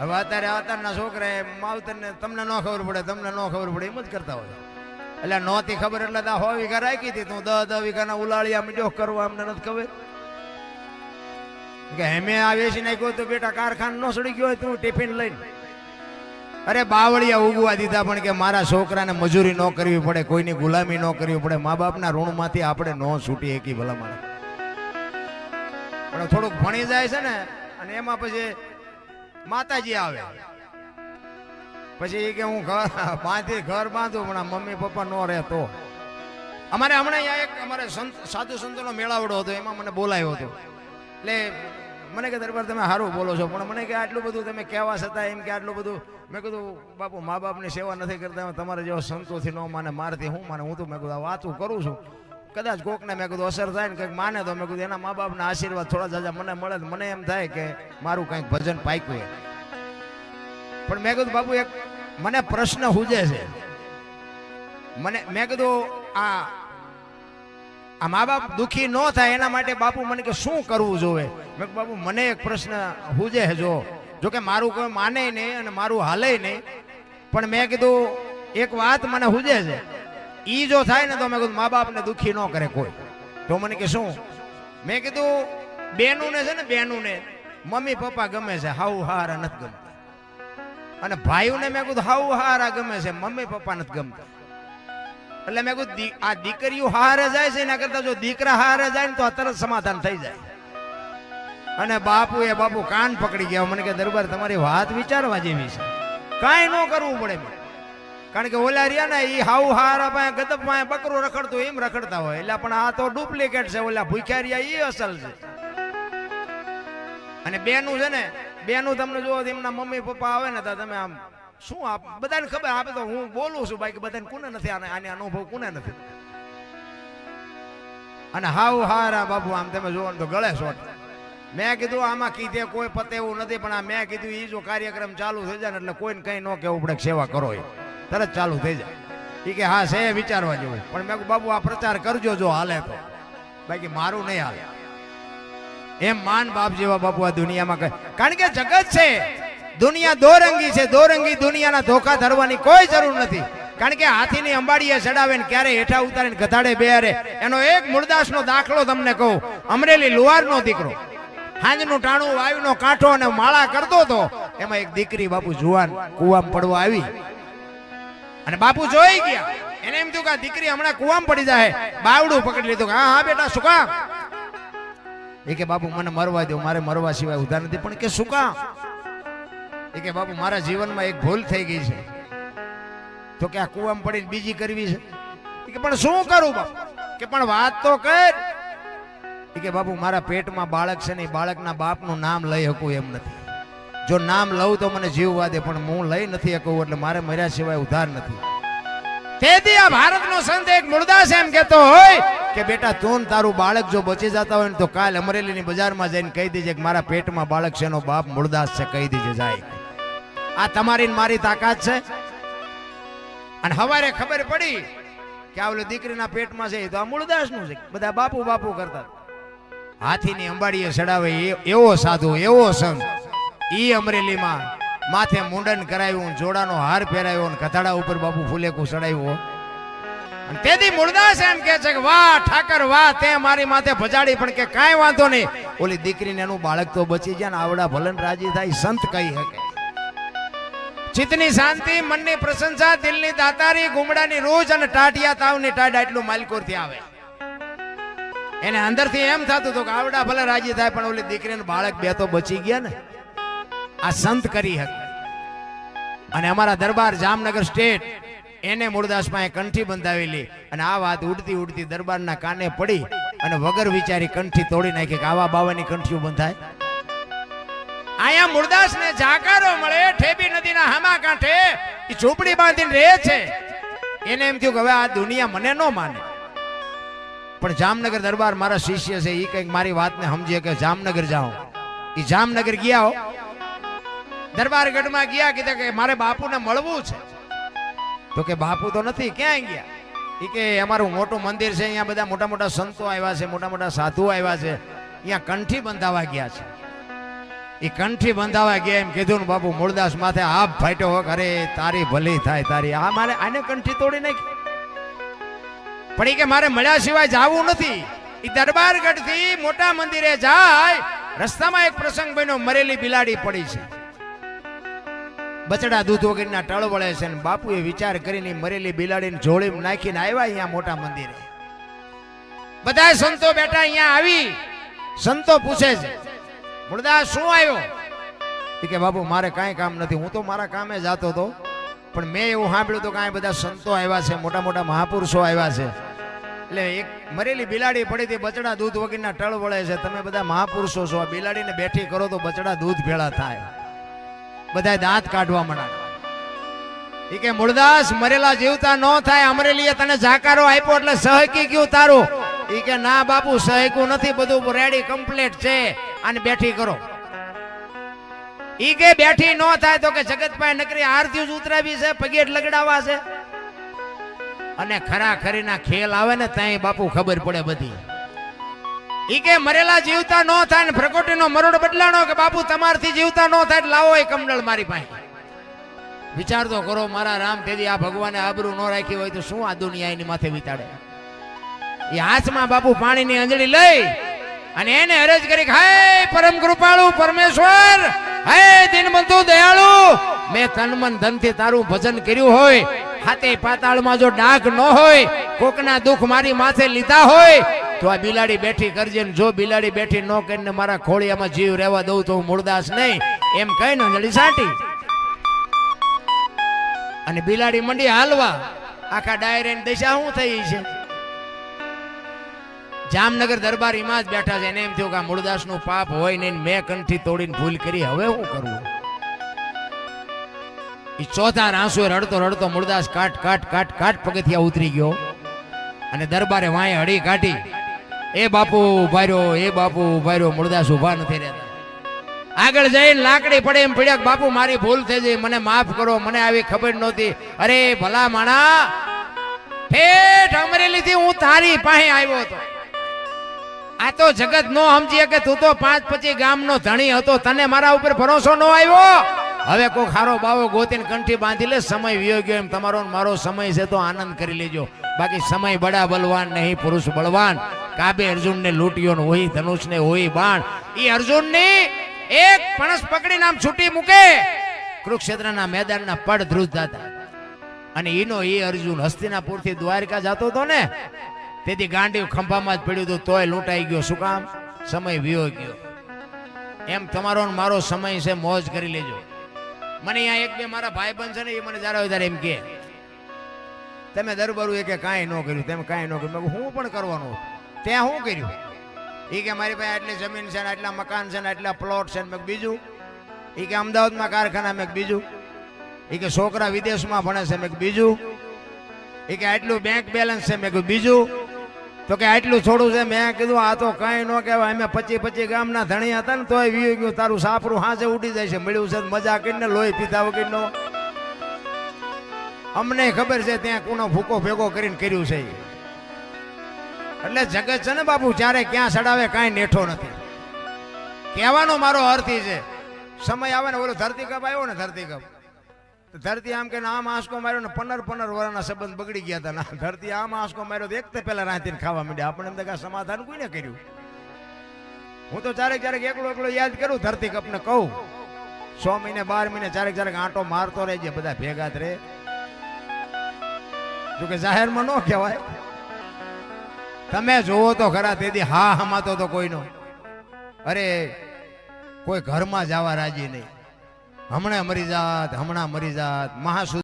હવે અત્યારે અત્યારના છોકરા માવતરને તમને ન ખબર પડે, તમને ન ખબર પડે, એમ જ કરતા હોય એટલે નહોતી ખબર એટલે તો હો રાખી હતી, તું દસ દસ વીઘાના ઉલાળિયા મજો કરવા અમને નથી ખબર. કે હેમે આ વેચી નાખ્યો તો બેટા કારખાન ન સડી ગયો તું ટિફિન લઈને. અરે બાવળિયા ઉગવા દીધા પણ કે મારા છોકરાને મજૂરી ન કરવી પડે, કોઈની ગુલામી ન કરવી પડે મા બાપના ઋણમાંથી આપણે ન છૂટી એકી ભલા મારા પણ થોડુંક ભણી જાય છે ને, અને એમાં પછી માતાજી આવે. પછી એ કે હું ઘર બાંધી ઘર બાંધું, પણ મમ્મી પપ્પા નો રહે તો અમારે હમણાં અહીંયા એક અમારે સંત સાધુ સંતોનો મેળાવડો હતો, એમાં મને બોલાયો હતો. એટલે મને કે, દરબાર, તમે સારું બોલો છો. પણ મને કે, આટલું બધું તમે કહેવા છતાં એમ કે આટલું બધું મેં કીધું, બાપુ, મા બાપની સેવા નથી કરતા તમારે જેવા સંતોથી ન માને, મારથી હું માને? હું તો મેં કીધું વાતું કરું છું. કદાચ કોકને મેં કીધું, અસર થાય ને કંઈક માને તો. મેં કીધું, એના મા બાપના આશીર્વાદ થોડા જાજા મને મળે મને એમ થાય કે મારું કંઈક ભજન પાક્યું. પણ મેં કીધું, બાપુ, એક મને પ્રશ્ન હુજે છે. મને, મેં કીધું, આ આ મા બાપ દુઃખી ન થાય એના માટે બાપુ મને કે શું કરવું જોવે મેં બાપુ, મને એક પ્રશ્ન હુજે જો જો કે મારું કોઈ માને નહીં અને મારું હાલે નહીં. પણ મેં કીધું, એક વાત મને હુજે છે. ઈ જો થાય ને તો મેં કીધું મા બાપને દુખી ન કરે કોઈ. તો મને કે, શું? મેં કીધું બેનું ને છે ને બેનું ને મમ્મી, પપ્પા ગમે છે હાઉ હારા નથી ગમતા. અને ભાઈઓને મેં કીધું હાઉ હારા ગમે છે, મમ્મી, પપ્પા નથી ગમતા. એટલે મેં કીધું આ દીકરીઓ હારે જાય છે, એના કરતા જો દીકરા હારે જાય ને તો તરત સમાધાન થઈ જાય. અને બાપુ એ બાપુ કાન પકડી ગયા. મને કે, દરબાર, તમારી વાત વિચારવા જેવી છે. કાંઈ ન કરવું પડે મેં. કારણ કે ઓલા રહ્યા ને એ હાઉ હારા પાસે ગદપ પાસે બકરું રખડતું એમ રખડતા હોય. એટલે પણ આ તો ડુપ્લિકેટ છે ઓલા ભૂખ્યા રહ્યા એ અસલ છે. અને બેનું છે ને, બેનું તમને જો એમના મમ્મી પપ્પા આવે ને, તો તમે આમ શું આપ, બધાને ખબર આપે તો હું બોલું છું બાકી બધાને કોને નથી આને આને અનુભવ કોને નથી? અને હાવ હારા બાબુ આમ તમે જોવો ને તો ગળે શોટ. મેં કીધું, આમાં કીધે કોઈ પતે એવું નથી, પણ આ મેં કીધું એ જો કાર્યક્રમ ચાલુ થઈ જાય ને, એટલે કોઈને કઈ ન કહેવું પડે સેવા કરો એ. તરત ચાલુ થઈ જાય. એ કે, હા, છે, વિચારવા જેવું. પણ મેં બાબુ, આ પ્રચાર કરજો જો હાલે તો. બાકી મારું નહીં હાલે. એમ માન બાપ જેવા બાપુ આ દુનિયામાં કહે કારણ કે જગત છે, દુનિયા દોરંગી છે, દોરંગી દુનિયાના ધોખા ધરવાની કોઈ જરૂર નથી. કારણ કે હાથીની અંબાડીએ ચડાવે ને ક્યારે હેઠા ઉતારીને ગધાડે બેહારે એનો એક મૂળદાસનો દાખલો તમને કહું. અમરેલી લુહારનો દીકરો. હાંજનું ટાણું, વાયુનો કાંઠો અને માળા કરતો હતો એમાં એક દીકરી બાપુ જુવાન કુવામાં પડવા આવી. અને બાપુ જોઈ ગયા. એને એમ થયું કે દીકરી હમણાં કુવામાં પડી જાય. બાવડું પકડી લીધું કે, હા હા, બેટા, શું કામ? એ કે, બાપુ, મને મરવા દો મારે મરવા સિવાય ઉધાર નથી. પણ કે, શું કામ? એ કે, બાપુ, મારા જીવનમાં એક ભૂલ થઈ ગઈ છે. તો કે આ કુવામાં પડીને બીજી કરવી છે? કે, પણ શું કરું, બાપુ? કે, પણ વાત તો કર. કે, બાપુ, મારા પેટમાં બાળક છે ને બાળકના બાપનું નામ લઈ શકું એમ નથી. જો નામ લઉં તો મને જીવવા દે પણ હું લઈ નથી કહું એટલે મારે મર્યા સિવાય ઉધાર નથી. તેથી આ ભારતનો સંત એક મુરદાસ એમ કહેતો હોય કે, બેટા, તું તારું બાળક જો બચી જતા હોય ને તો કાલ અમરેલીની બજારમાં જઈને કહી દેજે કે મારા પેટમાં બાળક છે એનો બાપ મુરદાસ છે, કહી દેજે જાય. આ તમારી મારી તાકાત છે? અને હવારે ખબર પડી કે આ દીકરીના પેટમાં છે તો આ મૂળદાસનું છે. બધા બાપુ બાપુ કરતા. હાથીની અંબાડીએ ચડાવે એવો સાધુ, એવો સંત. ઈ અમરેલીમાં માથે મુંડન કરાવ્યું, જોડાનો હાર પહેરાવ્યો અને કથાડા ઉપર બાપુ ફૂલેકું ચડાવ્યું. અને તેથી મૂળદાસ એમ કે છે કે, વાહ, ઠાકર, વાહ, તે મારી માથે ભજાડી, પણ કે કાંઈ વાંધો નહીં. ઓલી દીકરીને એનું બાળક તો બચી જાય ને આવડા ભલન રાજી થાય, સંત કહી શકે. ચિત્તની શાંતિ, મનની પ્રશંસા, દિલની દાતારી ગુમડાની રોજ અને ટાટિયા તાવની ટાડા એટલું માલકોરથી આવે. એને અંદરથી એમ થતું હતું કે આવડા ભલે રાજી થાય, પણ ઓલી દીકરીને બાળક બે તો બચી ગયા ને. આ સંત કરી હતી અને અમારા દરબાર જામનગર સ્ટેટ એને મૂળદાસમાં પાસે કંઠી બંધાવેલી. અને આ વાત ઉડતી ઉડતી દરબારના કાને પડી અને વગર વિચારી કંઠી તોડી નાખી કે આવા બાવાની કંઠીઓ બંધાય. અહીંયા મૂળદાસ ને જાકારો મળે, ઠેબી નદીના હામા કાંઠે, એ ઝૂંપડી બાંધીને રહે છે. એને એમ થયું કે હવે આ દુનિયા મને ન માને. પણ જામનગર દરબાર મારા શિષ્ય છે એ કંઈક મારી વાતને સમજે કે જામનગર જાઓ. એ જામનગર ગયા હો દરબારગઢમાં ગયા, કીધા કે મારે બાપુને મળવું છે. તો કે બાપુ તો નથી ક્યાં ગયા? એ કે અમારું મોટું મંદિર છે, અહીંયા બધા મોટા મોટા સંતો આવ્યા છે, મોટા મોટા સાધુઓ આવ્યા છે, અહીંયા કંઠી બંધાવા ગયા છે. એ કંઠી બંધાવા ગયા, એમ કીધું ને બાપુ મૂળદાસ માથે આપ ફાટ્યો હોક, અરે તારી ભલી થાય, તારી. આ મારે આને કંઠી તોડી નાખી. પણ એ કે મારે મળ્યા સિવાય જાવું નથી. એ દરબારગઢથી મોટા મંદિરે જાય, રસ્તામાં એક પ્રસંગ બન્યો, મરેલી બિલાડી પડી છે. બચડા દૂધ વગેરેના ટળ વળે છે ને બાપુએ વિચાર કરીને મરેલી બિલાડીને જોડીમાં નાખીને આવ્યા અહીંયા મોટા મંદિરે. બધા સંતો બેઠા અહીંયા આવી. સંતો પૂછે છે મુરદાસ શું આવ્યો? કે, બાપુ, મારે કાંઈ કામ નથી. હું તો મારા કામે જતો હતો, પણ મેં એવું સાંભળ્યું તો કે બધા સંતો આવ્યા છે, મોટા મોટા મહાપુરુષો આવ્યા છે. એટલે એક મરેલી બિલાડી પડી હતી, બચડા દૂધ વગેરેના ટળ વળે છે. તમે બધા મહાપુરુષો છો. આ બિલાડીને બેઠી કરો તો બચડા દૂધ ભેળા થાય. બધા દાંત કાઢવા ઈ કે મૂળદાસ મરેલા જીવતા ન થાય, અમરેલીએ તને જાકારો આપ્યો એટલે સહકી ગયું તારું. ઈ કે ના બાપુ સહકું નથી, બધું રેડી કમ્પ્લીટ છે. અને બેઠી કરો. ઈ કે બેઠી ન થાય તો કે જગતભાઈ નકરી આરતી જ ઉતરાવી છે પગેટ લગડાવા છે. અને ખરા ખરીના ખેલ આવે ને ત્યાં બાપુ ખબર પડે બધી. કે મરેલા જીવતા ન થાય ને પ્રકોટીનો મરોડ બદલાણો કે બાપુ તમારથી જીવતા ન થાય લાવો એ કમડળ મારી પાસે. વિચાર તો કરો મારા રામ તેદી આ ભગવાને આબરૂ ન રાખી હોય તો શું આ દુનિયા એની માથે વિતાડે? એ હાથમાં બાપુ પાણીની અંજળી લઈ અને એને અરજ કરી હાય પરમ કૃપાળુ પરમેશ્વર હાય દિનબંધુ દયાળુ, મેં તન મન ધનથી તારું ભજન કર્યું હોય, હાથે પાતાળમાં જો ડાઘ ન હોય, કોકના દુઃખ મારી માથે લીધા હોય તો આ બિલાડી બેઠી કરજે જો બિલાડી બેઠી ન કરીને મારા ખોળિયામાં જીવ રહેવા દઉં તો હું મૂળદાસ નહીં. એમ કઈ ને અંજળી સાટી. અને બિલાડી મંડી હાલવા. આખા ડાયરેની દિશા શું થઈ છે? જામનગર દરબારમાં જ બેઠા છે. એને એમ થયું કે આ મૂળદાસનું પાપ હોય ને મેં કંઠી તોડીને ભૂલ કરી. હવે શું કરવું એ ચોથા રાંસુ રડતો રડતો મૂળદાસ કાટ કાટ કાટ કાટ પગથિયા ઉતરી ગયો. અને દરબારે વાંય હળી કાઢી. એ બાપુ ઊભા એ બાપુ ઊભા મૂળદાસ ઊભા નથી રહેતા. આગળ જઈને લાકડી પડે એમ પડ્યા બાપુ, મારી ભૂલ થઈ ગઈ, મને માફ કરો, મને આવી ખબર નહોતી. અરે, ભલા માણા ઠેઠ અમરેલી થી હું તારી પાસે આવ્યો હતો. આ તો જગત નો સમજીએ કે તું તો પાંચ પચી ગામનો ધણી હતો, તને મારા ઉપર ભરોસો નો આવ્યો? હવે કોઈ ખારો બાવો ગોતીને કંઠી બાંધી લે, સમય વિયો એમ, તમારો મારો સમય છે, તો આનંદ કરી લેજો. બાકી સમય બડા બલવાન, નહીં પુરુષ બળવાન. કાબે અર્જુન ને લૂંટ્યો હોય ધનુષ ને હોય બાણ. એ અર્જુનની એક પણસ પકડી નામ છૂટી મૂકે. કુરુક્ષેત્રના મેદાનના પડ ધ્રુજતા હતા અને એનો એ અર્જુન હસ્તિનાપુરથી દ્વારકા જતો હતો ને, તેથી ગાંડી ખંભામાં જ પડ્યું હતું, તોય લૂંટાઈ ગયો. શું કામ? સમય વિયો ગયો. એમ તમારો મારો સમય છે, મોજ કરી લેજો. મને અહીંયા એક બે મારા ભાઈ ભાઈબંધ છે ને, એ મને જરા ત્યારે એમ કે. તમે દરબારું એ કે કાંઈ ન કર્યું, તમે કાંઈ ન કર્યું. હું પણ કરવાનું ત્યાં શું કર્યું? એ કે મારી પાસે આટલી જમીન છે ને આટલા મકાન છે ને આટલા પ્લોટ છે ને બીજું. એ કે અમદાવાદમાં કારખાના મેં બીજું. એ કે છોકરા વિદેશમાં ભણે છે મેં બીજું. એ કે આટલું બેંક બેલેન્સ છે મેં બીજું. તો કે આટલું થોડું છે મેં કીધું, આ તો કાંઈ ન કહેવાય, અમે પચી પચી ગામના ધણી હતા ને તોય વીયું ગયું, તારું સાપરું હાજે ઉડી જાય છે, મળ્યું છે મજા કરીને લોહી પીધા વગરનો. અમને ખબર છે ત્યાં કુણો ભૂકો ભેગો કરીને કર્યું છે. એટલે જગત છે ને બાપુ, જ્યારે ક્યાં સડાવે, કાંઈ નેઠો નથી. કહેવાનો મારો અર્થ છે. સમય આવે ને ઓલો ધરતી કપ આવ્યો ને ધરતી કપ. ધરતી આમ કે આમ આંસકો માર્યો ને પંદર પંદર વર્ષના સંબંધ બગડી ગયા હતા. ના, ધરતી આમ આંસકો માર્યો તો એક તો પહેલા રાંધીને ખાવા માંડ્યા. આપણે એમ તો સમાધાન કોઈને કર્યું? હું તો ચારેક ચારેક એકલો એકલો યાદ કરું ધરતી કપને કહું. છ મહિને, બાર મહિને ચારેક ચારેક આંટો મારતો રહેજે, બધા ભેગા જ રહે. જો કે જાહેરમાં ન કહેવાય. તમે જોવો તો ખરા, તેથી હા હમાતો તો કોઈનો. અરે, કોઈ ઘરમાં જવા રાજી નહીં. હમણાં મરી જાત, હમણાં મરી જાત મહાસુ